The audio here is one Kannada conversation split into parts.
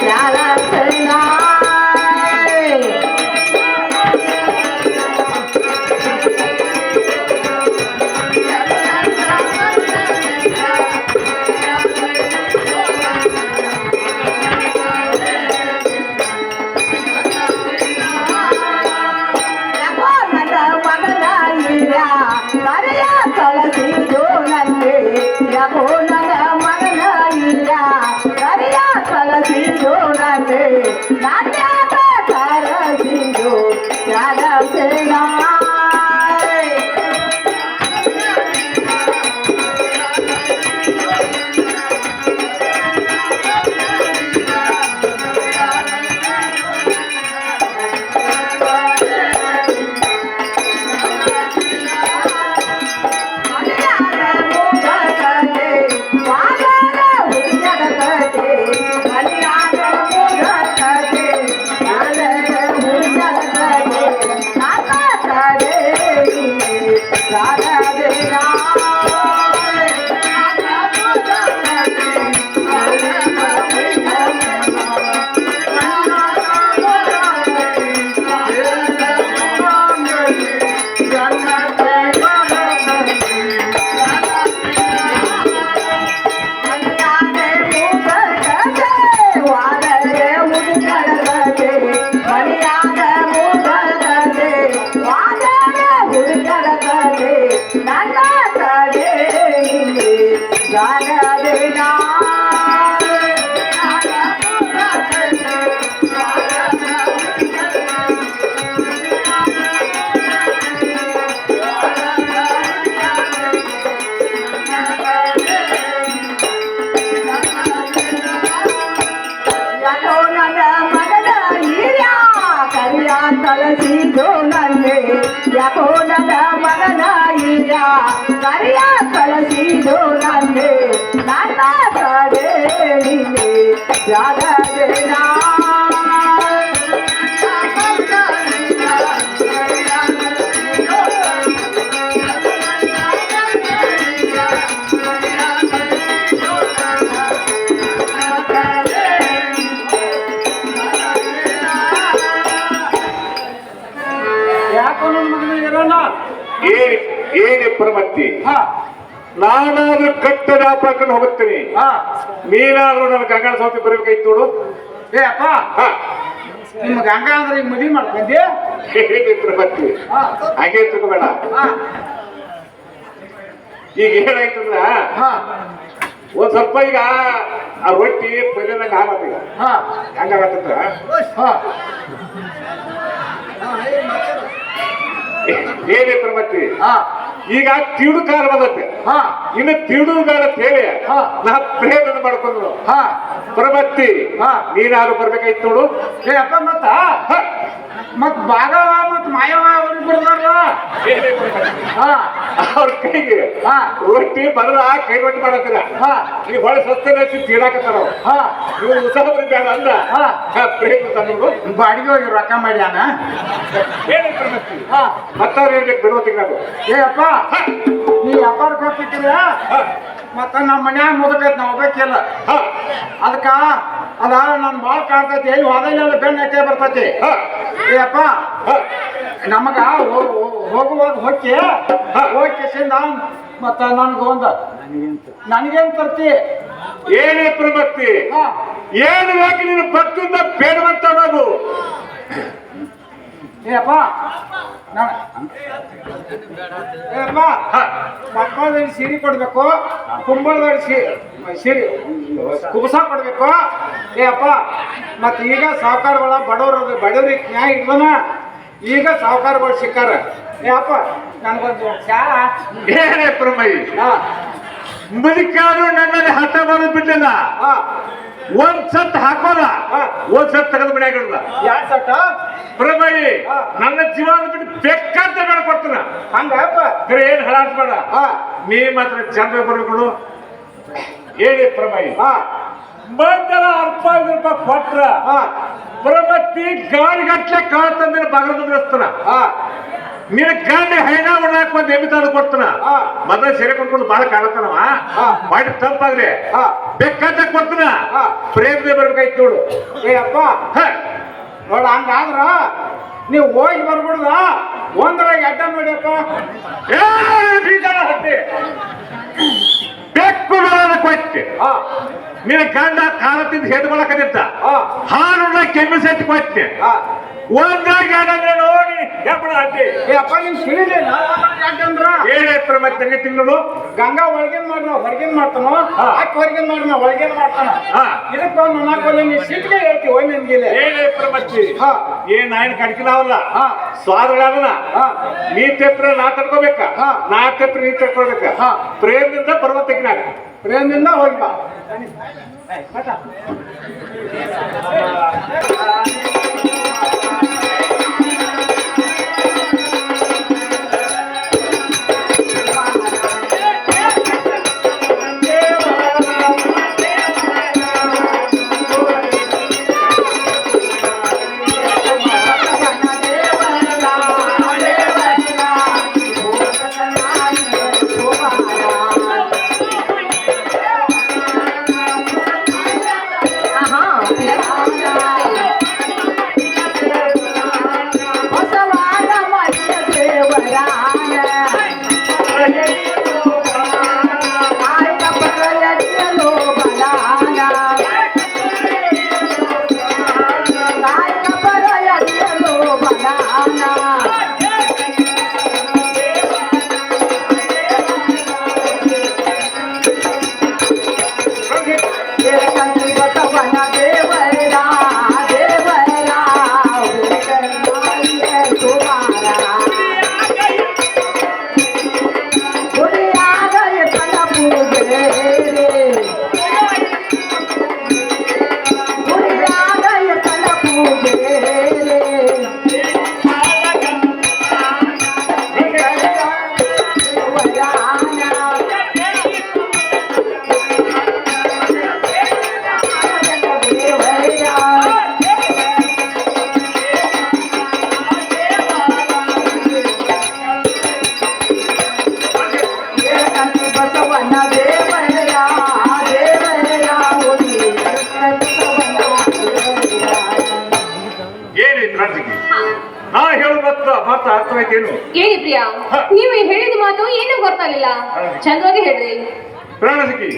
ಜ್ಞಾನಸೇನ ಯಾಕೋ ಪ್ರಮತ್ತಿ. ಹಾ. ನಾನಾದ್ರೂ ಕಟ್ಟ ವ್ಯಾಪಾರಕ್ಕೆ ಹೋಗ್ತೀನಿ ಹಾ. ನೀನಾದ್ರೂ ನನ್ನ ಗಂಗಾಳ ಸೌತಿ ಬರಬೇಕಾಯ್ತು ನೋಡು ಏ ಅಪ್ಪ. ಹಾ. ನಿಮ್ಮ ಗಂಗಾ ಅಂದ್ರೆ ಈಗ ಮದುವೆ ಮಾಡ್ಕೊಂಡಿ ಹಾ ಹಾಗೆ ತಿಳ್ಕೊಬೇಡ ಹಾ. ಈಗ ಏನಾಯ್ತಂದ್ರ ಹಾ. ಒಂದ್ ಸ್ವಲ್ಪ ಈಗ ಆ ರೊಟ್ಟಿ ಪಲ್ಯದಂಗ ಆಗತ್ತ ಈಗ. ಹಾ. ಹಂಗಾಗತ್ತ ಏನೇ ಪ್ರಮತ್ತಿ. ಹಾ. ಈಗ ತಿಳು ಕಾಲ ಬಂದತ್ತೆ ಹಾ ಇನ್ನು ತಿಳು ಕಾಲ ಅಂತ ಹೇಳಿ ಹಾ. ನಾ ಪ್ರೇಮ ಮಾಡ್ಕೊಂಡ್ರು ಹಾ ಪ್ರಮತ್ತಿ ಹಾ. ನೀನಾರು ಬರ್ಬೇಕಾಯ್ತು ನೋಡು ಏ ಅಪ್ಪ ಮತ್ತ. ಮತ್ ಬಾಗವ ಮತ್ ಮಾಯವ ಅವ್ರಿಗೆ ಬರ್ದಾರಲ್ಲ? ಹಾ. ಅವ್ರ ಕೈಗೆ ಹಾ. ರೊಟ್ಟಿ ಬರಲ್ಲ ಕೈ ರೊಟ್ಟಿ ಮಾಡತ್ತಿರ? ಹಾ. ಈಗ ಹೊಳೆ ಹಚ್ಚಿ ತೀರಾಕತ್ತಾರ ಅವ್ರು. ಹಾ. ಇವ್ರು ಉಸಾಬರಿ ಬೇಡ ಅಂದ. ಹಾ. ಪ್ರೇಮ ತಂದ್ರು ಬಾಡಿಗೆ ಹೋಗಿ ರೊಕ್ಕ ಮಾಡ್ಯಾನ? ಏನೇ ಪ್ರಮತ್ತಿ ಹಾ. ಮತ್ತವ್ರು ಹೇಳ್ಬೇಕು ಬಿಡುವತ್ತಿಗೆ ನಾವು ಏ ಅಪ್ಪ ನೀ ವ್ಯಾಪಾರಕ್ಕೆ ಹೋಗ್ತಿದ್ದೀರ ಮತ್ತ ನಮ್ಮ ಮನ್ಯಾಗ ಮುದಕೈತಿ ನಾವು ಬೇಕಿಲ್ಲ ಹಾ. ಅದಕ್ಕ ಅದ ನನ್ ಬಾಳ ಕಾಣ್ತೈತಿ ಎಲ್ಲಿ ಹೋದಲ್ಲ ಬೆನ್ನ ಐತೆ ಬರ್ತೈತಿ. ಏಪ್ಪ ನಮಗ ಹೋಗುವಾಗ ಹೊಕ್ಕಿ ಹೋಗಿಸಿಂದ ಮತ್ತ ನನ್ಗ ಒಂದ ನನಗೇನ್ ತರ್ತಿ? ಏನೇ ಪ್ರಭಕ್ತಿ ಏನು ಹೋಗಿ ನೀನು ಭಕ್ತಿಯಿಂದ ಬೇಡವಂತ ಅನ್ನೋದು? ಏ ಅಪ್ಪ ನಾನ್- ಏ ಅಪ್ಪ ಹಾ. ಮಕ್ಕಳದಲ್ಲಿ ಸೀರೆ ಕೊಡ್ಬೇಕು ಕುಂಬಳದಲ್ಲಿ ಸೀರೆ ಕುಬಸ ಕೊಡ್ಬೇಕು. ಏ ಅಪ್ಪ ಮತ್ ಈಗ ಸಾವುಕಾರಗಳ ಬಡವ್ರ ಬಡವ್ರಿಗೆ ನ್ಯಾಯ ಇಲ್ವನ? ಈಗ ಸಾವುಕಾರಗಳು ಸಿಕ್ಕಾರ. ಏ ಅಪ್ಪ ನನಗೊಂದು ಚಾ ಏನೇ ಪ್ರಮೈ ಹಾ. ಮುದುಕಾರು ನನ್ನಲ್ಲಿ ಹಠ ಮಾಡೋದು ಬಿಡ್ಲಿಲ್ಲ ಹಾ. ಒಂದ್ ಸತ್ ಹಾಕೋಲ್ಲ. ಒಂದ್ ಸತ್ ತೆಗೆದು ಬಿಡಾಗಿಡಲ್ಲ ಯಾಕೆ ಸಟ್ಟ ನನ್ನ ಜೀವನ ಬಿಟ್ಟು ಬೆಕ್ಕಂತ ಬೇಡ ಕೊಡ್ತಾನ. ಹಂಗಪ್ಪ ಬೇರೆ ಏನ್ ಹಳಾಡ್ಬೇಡ ಬೇಡ. ನೀ ಮಾತ್ರ ಚಂದ ಬರ್ಬೇಕು ಹೇಳಿ ಪ್ರಭಾಯಿ. ಬಂದರ ಅರ್ಥ ಐದು ರೂಪಾಯಿ ಕೊಟ್ರ. ಪ್ರಭತಿ ಪ್ರಮತ್ತಿ ಗಾಡಿ ಗಟ್ಲೆ ಕಾಳ್ ತಂದಿನ ಬಾಗಿಲು ಮುಂದಿಸ್ತಾನ ಹಾ ಕಂಡ ಹೈನ ಉಣ್ಣಾಕ ಒಂದ್ ಎಮ್ಮಿ ತಂದು ಕೊಡ್ತಾನ ಮದ ಸೆರೆ ಕೊಟ್ಕೊಂಡು ಬಾಳ ಕಾಣತಾನವ. ಮಾಡಿ ತಪ್ಪಾದ್ರೆ ಬೆಕ್ಕಂತ ಕೊಡ್ತಾನ. ಪ್ರೇಮದೆ ಬರ್ಬೇಕಾಯ್ತು ನೋಡು. ಏ ಅಪ್ಪ. ನೋಡ ಹಂಗಾದ್ರ ನೀವು ಹೋಗಿ ಬರ್ಬಿಡ್ದ? ಒಂದ್ರ ಅಡ್ಡ ನೋಡಿಯಪ್ಪ ಬೀಜಾರ ಹತ್ತಿ. ಬೆಕ್ಕು ಬರೋದ ಕೊಟ್ಟೆ. ನಿನ್ನ ಗಂಡ ಕಾಲತ್ತಿಂದ ತಿಂದು ಹೆದ್ ಬಳಕದಿತ್ತ ಹಾ. ಹಾಲು ಕೆಮ್ಮಿ ಸೆಟ್ ಕೊಟ್ಟೆ. ಹಾ ಒಂದ್ರಾಗ ನೋಡಿ ಹತ್ತಿ ಏ ಅಪ್ಪ ನಿಮ್ ತಿಳಿಲಿಲ್ಲ ಯಾಕಂದ್ರ ಏಳೇತ್ರ ಮತ್ತೆ ತಂಗಿ ತಿಂಗಳು ಗಂಗಾ ಒಳಗಿನ ಮಾಡಿ ನಾವು ಹೊರಗಿನ ಮಾಡ್ತಾನೋ ಹಾ. ಆಕೆ ಹೊರಗಿನ ಮಾಡಿ ನಾವು ಒಳಗಿನ ಮಾಡ್ತಾನ ಹಾ. ಇದಕ್ಕೆ ಒಂದು ನಾಲ್ಕು ನೀ ಸಿಟ್ಟಿಗೆ ಹೇಳ್ತೀವಿ ಒಯ್ ನಿನ್ಗಿಲೆ ಏಳೇತ್ರ ಮತ್ತೆ ಹಾ. ಏನ್ ನಾಯನ್ ಕಡ್ಕಿನಾವಲ್ಲ ಹಾ. ಹಾ. ನೀ ತೆತ್ರ ನಾ ತಡ್ಕೋಬೇಕ ಹಾ. ನಾ ತೆತ್ರ ನೀ ತಡ್ಕೋಬೇಕ ಹಾ. ಪ್ರೇಮದಿಂದ ಪರ್ವತಕ್ಕೆ ನಾಗ ಪ್ರೇಮದಿಂದ ಹೋಗಿ ಬಾ ಏ, ಅರ್ಥವಾಯ್ತೇನು ಹೇಳಿ ಪ್ರಿಯಾ ನೀವು ಹೇಳಿದ ಮಾತು ಏನೂ ಗೊತ್ತಾಗಲಿಲ್ಲ. ಚಂದವಾಗಿ ಹೇಳ್ರಿ. ಪ್ರಾಣಸಿಕಿ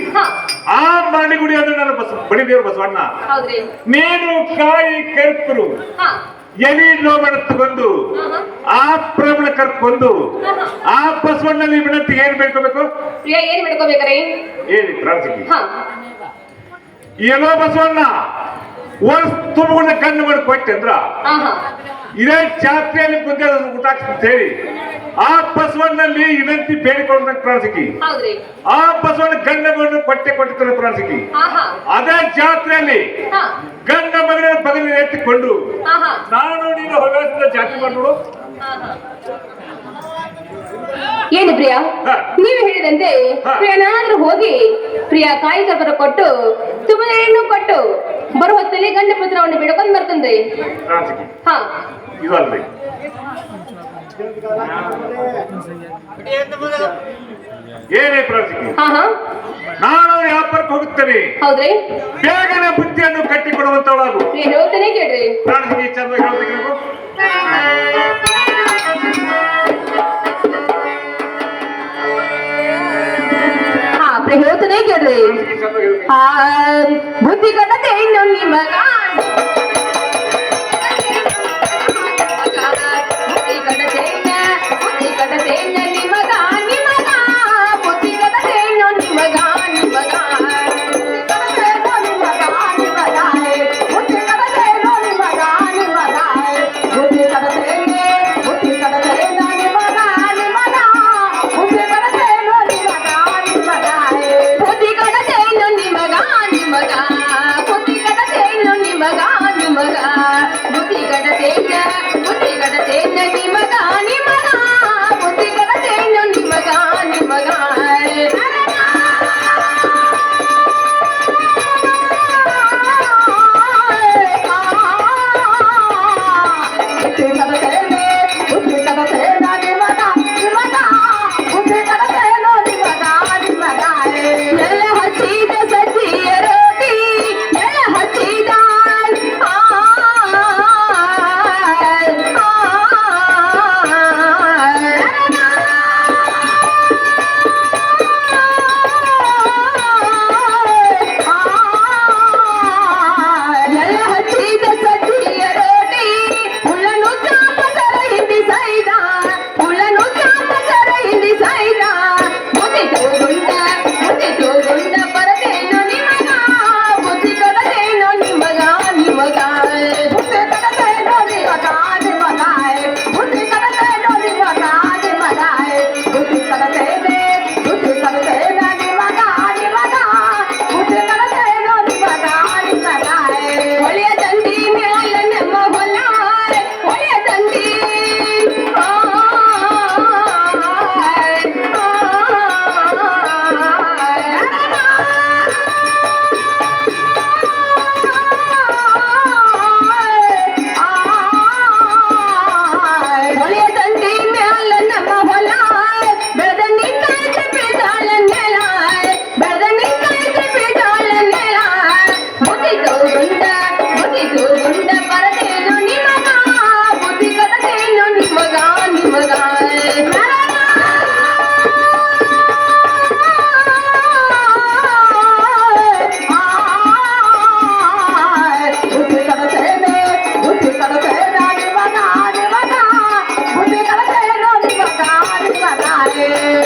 ಆ ಮಾಡಿಗುಡಿ ಅಂದ್ರೆ ನನ್ನ ಬಸ ಬಡಿದೇವ್ರು ಬಸವಣ್ಣ. ಹೌದ್ರಿ. ನೀನು ಕಾಯಿ ಕರ್ಪರು ಎಲಿ ಲೋಬಣ ತಗೊಂಡು ಆ ಪ್ರಬಲ ಕರ್ಕೊಂಡು. ಆ ಬಸವಣ್ಣಲ್ಲಿ ವಿನಂತಿ ಏನ್ ಪ್ರಿಯಾ ಏನ್ ಬಿಡ್ಕೋಬೇಕ್ರಿ ಹೇಳಿ ಪ್ರಾಣಸಿಕಿ ಹಾ. ಏನೋ ಬಸವಣ್ಣ ವರ್ಷ ತುಂಬಿಕೊಂಡ ಕಣ್ಣು ಮಾಡಿ ಕೊಟ್ಟೆ ಅಂದ್ರ? ಇದೇ ಜಾತ್ರೆಯಲ್ಲಿ ಮುಂದೆ ಊಟ ಹೇಳಿ. ಆ ಬಸವಣ್ಣಲ್ಲಿ ವಿನಂತಿ ಬೇಡಿಕೊಂಡ ಪ್ರಾಣಸಿಕಿ ಹೌದ್ರಿ. ಆ ಬಸವಣ್ಣ ಗಂಡ ಮಗನ ಕೊಟ್ಟೆ ಕೊಟ್ಟಿರ್ತಾನೆ ಪ್ರಾಣಸಿಕಿ ಆಹಾ. ಅದೇ ಜಾತ್ರೆಯಲ್ಲಿ ಗಂಡ ಮಗನ ಬಗಲಿಗೆ ಎತ್ತಿಕೊಂಡು ನಾನು ನೀನು ಹವ್ಯಾಸದ ಜಾತಿ ಆಹಾ. ಏನು ಪ್ರಿಯಾ. ನೀವು ಹೇಳಿದಂತೆ ಏನಾದ್ರೂ ಹೋಗಿ ಪ್ರಿಯಾ ಕಾಯಿ ಕರ್ಪರ ಕೊಟ್ಟು ಸುಮ್ಮನೆ ಹೆಣ್ಣು ಕೊಟ್ಟು ಬರುವ ಹೊತ್ತಲ್ಲಿ ಗಂಡ ಪುತ್ರವನ್ನು ಬಿಡ್ಕೊಂಡ್ ಪ್ರಾಣಸಿಕಿ ಹಾ ಏನೇ ನಾನು ವ್ಯಾಪಾರಕ್ಕೆ ಹೋಗುತ್ತೇನೆ. ಹೌದ್ರಿ. ಬೇಗನೆ ಬುದ್ಧಿಯನ್ನು ಕಟ್ಟಿಕೊಡುವಂತವಳಾಗು. ಹೇಳ್ತೇನೆ ಕೇಳ್ರಿ. ಪ್ರಾಣಸಿಕಿ ಚಂದ ಹೇಳ್ತೀನಿ ಚಂದ ಆ ಬುದ್ಧಿ ಕಟ್ಟತೆ ಇನ್ನು ನಿಮಗ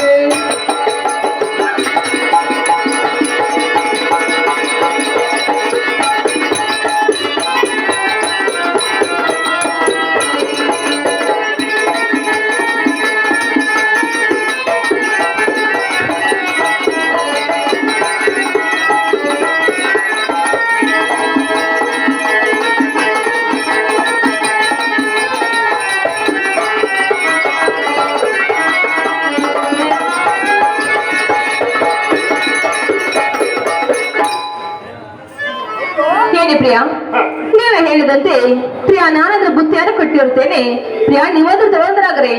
você. ಪ್ರಿಯಾ ನೀವೇ ಹೇಳಿದಂತೆ ಪ್ರಿಯಾ ನಾನಾದ್ರೂ ಬುದ್ಧಿಯನ್ನು ಕೊಟ್ಟಿರುತ್ತೇನೆ. ಪ್ರಿಯಾ ನೀವಾದ್ರೂ ತಗೊಂಡ್ರಾಗ್ರಿ.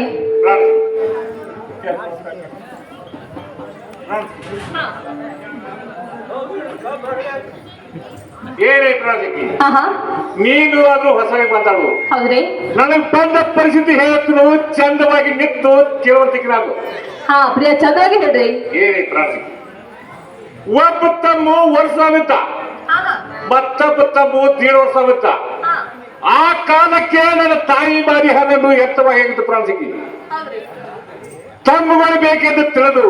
ನೀನು ಅದು ಹೊಸಗೆ ಬಂದಳು. ಹೌದ್ರಿ. ನನಗೆ ಬಂದ ಪರಿಸ್ಥಿತಿ ಹೇಳತ್ತು ಚಂದವಾಗಿ ನಿಂತು ಕೇಳುವಂತಿಕ್ಕೆ ನಾನು. ಹಾ ಪ್ರಿಯಾ ಚಂದವಾಗಿ ಹೇಳ್ರಿ. ಏನೈತೆ ರಾಜಕಿ ಒಬ್ಬ ತಮ್ಮ ವರ್ಷ ಆಗುತ್ತ ಬತ್ತ ಮೂವತ್ತೇಳು ವರ್ಷ ಬತ್ತ. ಆ ಕಾಲಕ್ಕೆ ನನ್ನ ತಾಯಿ ಬಾರಿ ಹಣ್ಣನ್ನು ಎತ್ತವಾಗಿ ಆಗಿತ್ತು ಪ್ರಾಣಿಗೆ ತಮ್ಮಗಳು ಬೇಕೆಂದು ತಿಳಿದು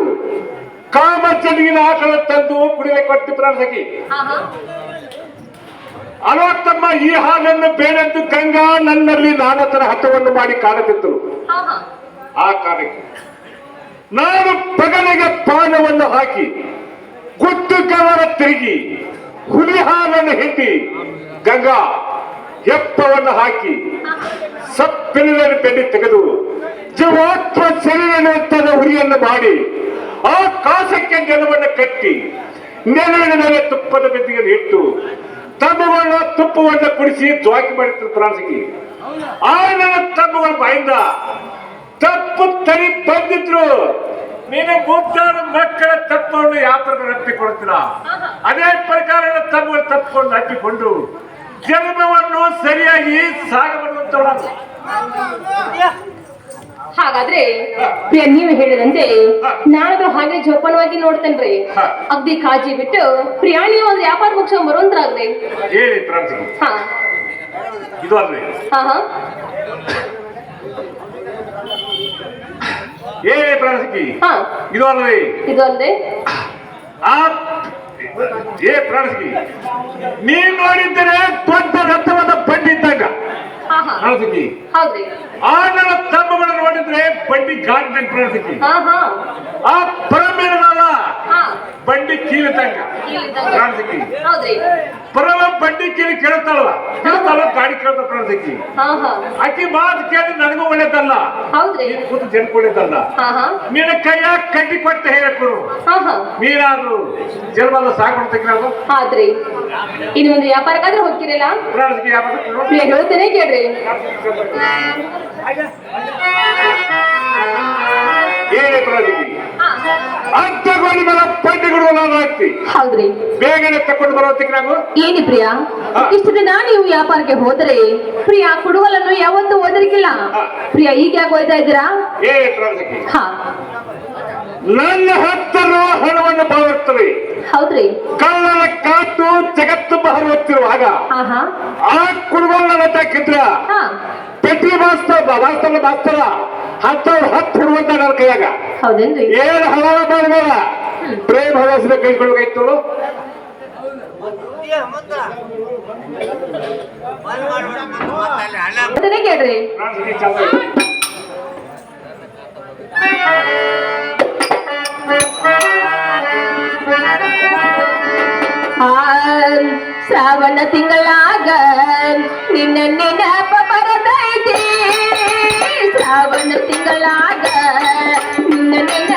ಕಾಮಚಂಡಿಗಿನ ಆಕಳ ತಂದು ಕುಡಿಯ ಕೊಟ್ಟು ಪ್ರಾಣಿಗೆ ಅಲೋ ತಮ್ಮ ಈ ಹಾಲನ್ನು ಬೇಡದ್ದು ಗಂಗಾ ನನ್ನಲ್ಲಿ ನಾನತರ ಹಠವನ್ನು ಮಾಡಿ ಕಾಣುತ್ತಿದ್ದಳು ಆ ಕಾಲಕ್ಕೆ ನಾನು ಪಗಲಿಗೆ ಪಾನವನ್ನು ಹಾಕಿ ಗುಟ್ಟು ಕವರ ತಿರುಗಿ ಹುಲಿ ಹಾಲನ್ನು ಹಿಂಡಿ ಗಂಗಾ ಹೆಪ್ಪವನ್ನು ಹಾಕಿ ಸಪ್ಪಿನ ಬೆಣ್ಣೆ ತೆಗೆದು ಜೀವಾತ್ಮ ಶರೀರ ಹುರಿಯನ್ನು ಮಾಡಿ ಆ ಕಾಸಕ್ಕೆ ನೆಲವನ್ನು ಕಟ್ಟಿ ನೆಲವಿನ ಮೇಲೆ ತುಪ್ಪದ ಬೆದ್ದಿಗೆ ಇಟ್ಟು ತಮ್ಮವನ್ನ ತುಪ್ಪವನ್ನು ಕುಡಿಸಿ ಜ್ವಾಕಿ ಮಾಡಿದ್ರು ಪ್ರಾಸಿಗೆ ಆ ನನ್ನ ತಮ್ಮವನ ಬಾಯಿಂದ ತಪ್ಪು ತರಿ ಬಂದಿದ್ರು. ನೀನು ಮುದ್ದಾದ ಮಕ್ಕಳ ತಪ್ಪವನ್ನು ಯಾವ ಪ್ರಕಾರ ಅಪ್ಪಿಕೊಳ್ತೀರ ಅದೇ ಪ್ರಕಾರ ತಮ್ಮ ತಪ್ಪಿಕೊಂಡು ಹಾಕಿಕೊಂಡು ಅಪ್ಪಿಕೊಂಡು ಜನ್ಮವನ್ನು ಸರಿಯಾಗಿ ಸಾಗಬಾರದು ಹಾಗಾದ್ರೆ ಪ್ರಿಯ ನೀವು ಹೇಳಿದಂತೆ ನಾನು ಹಾಗೆ ಜೋಪಾನವಾಗಿ ನೋಡ್ತೇನ್ರಿ. ಅಗ್ದಿ ಕಾಜಿ ಬಿಟ್ಟು ಪ್ರಿಯಾ ನೀವು ಒಂದು ವ್ಯಾಪಾರ ಮುಗಿಸ್ಕೊಂಡ್ ಬರುವಂತ್ರಾಗ್ರಿ. ಹೇಳಿ ಇದು ಅಲ್ರಿ ಹಾ ಹಾ ಹೇಳಿ ಪ್ರಾಣಿಸಿಗೆ ಹಾ. ಇದು ಅಲ್ರಿ ಇದು ಅಲ್ಲದೆ. ಆ ಏ ಪ್ರಾಣಿಸಿಗೆ ನೀನ್ ನೋಡಿದ್ದರೆ ದೊಡ್ಡ ರಕ್ತವಾದ ಬಂಡಿ ಇದ್ದಂಗ. ಹೌದ್ರಿ. ಆ ನನ್ನ ತಮ್ಮಗಳನ್ನು ನೋಡಿದ್ರೆ ಬಂಡಿ ಪ್ರಾಣಸಿಕಿ ಹಾ ಆ ಪರಮೇನಲ್ಲ ಹಾ ಬಂಡಿ ಕೀಲಿದ್ದಂಗ ಪರವ ಬಂಡಿ ಕೀಲಿ ಕೇಳ್ತಾಳಲ್ಲ ಕೇಳ್ತಾಳ ಗಾಡಿ ಕೇಳ್ತಾಳ ಪ್ರಾಣಿಸಿಗೆ ಹಾ ಹಾ. ಆಕಿ ಮಾತು ಕೇಳಿ ನನಗೂ ಒಳ್ಳೇದಲ್ಲ. ನೀನ್ ಕೂತು ಜನಕ್ಕೆ ಒಳ್ಳೇದಲ್ಲ. ಹಾ ಹಾ. ನಿನ್ನ ಕೈಯಾಗ ಕಟ್ಟಿ ಕೊಟ್ಟು ಹೇಳಕ್ಕರು ಹಾ ಹಾ. ನೀನಾದ್ರು ಜನ್ಮಲ್ಲ ಸಾಕೊಂಡು ಆದ್ರಿ ಇನ್ನು ಒಂದು ವ್ಯಾಪಾರಕ್ಕಾದ್ರೆ ಹೋಗ್ತಿರಲ್ಲ? ಹೇಳ್ತೇನೆ ಕೇಳ್ರಿ. ಏನೇ ಪ್ರಾಣಿಸಿಗೆ ಹಾ ಅಂತ ಗೋಲಿ ಮೇಲೆ ಪಂಡಿಗಳು ನಾನು ಹಾಕ್ತಿ ಹೌದ್ರಿ. ಬೇಗನೆ ತಕೊಂಡು ಬರೋದಕ್ಕೆ ನಾವು ಏನಿ ಪ್ರಿಯಾ. ಇಷ್ಟು ದಿನ ನೀವು ವ್ಯಾಪಾರಕ್ಕೆ ಹೋದ್ರೆ ಪ್ರಿಯಾ ಕುಡುವಲನ್ನು ಯಾವತ್ತೂ ಓದರಿಕಿಲ್ಲ ಪ್ರಿಯಾ ಈಗ ಯಾಕೆ ಓದ್ತಾ ಇದ್ದೀರಾ? ಏ ಹಾ. ನನ್ನ ಹತ್ತರು ಹಣವನ್ನು ಬಾಳುತ್ತದೆ ಹೌದ್ರಿ. ಕಳ್ಳನ ಕಾಟು ಜಗತ್ತು ಹಾ ಆ ಪೆಟ್ಟಿಗೆ ಹಾ. ಪೆಟ್ಟಿ ಮಾಸ್ತರ ಮಾಸ್ತರ ಮಾಸ್ತರ ಹತ್ತವ್ರು ಹತ್ತು ಹುಡುಗಂತ ನನ್ನ ಕೈಯಾಗ. ಹೌದೇನ್ರಿ? ಏನ್ ಹವಾಲ ಮಾಡಬೇಡ. ಪ್ರೇಮ್ ಹವಾಸದ ಕೈಗೊಳ್ಬೇಕಾಯ್ತು ಅದನ್ನೇ ಕೇಳ್ರಿ. ಆ, ಶ್ರಾವಣ ತಿಂಗಳಾಗ ನಿನ್ನ ನೆನಪ ಬರದೈತಿ ಶ್ರಾವಣ ತಿಂಗಳಾಗ ನಿನ್ನ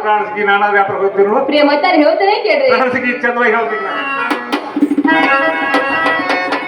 ಪ್ರಾಣಸಿಗೆ ನಾನಾ ವ್ಯಾಪಾರ ಹೋಗ್ತೀನಿ ಪ್ರಿಯ ಮತ್ತೆ ಹೇಳ್ತಾನೆ ಕೇಳ್ರಿ. ಪ್ರಾಣಸಿಗೆ ಚಂದವಾಗಿ ಹೇಳ್ತೀನಿ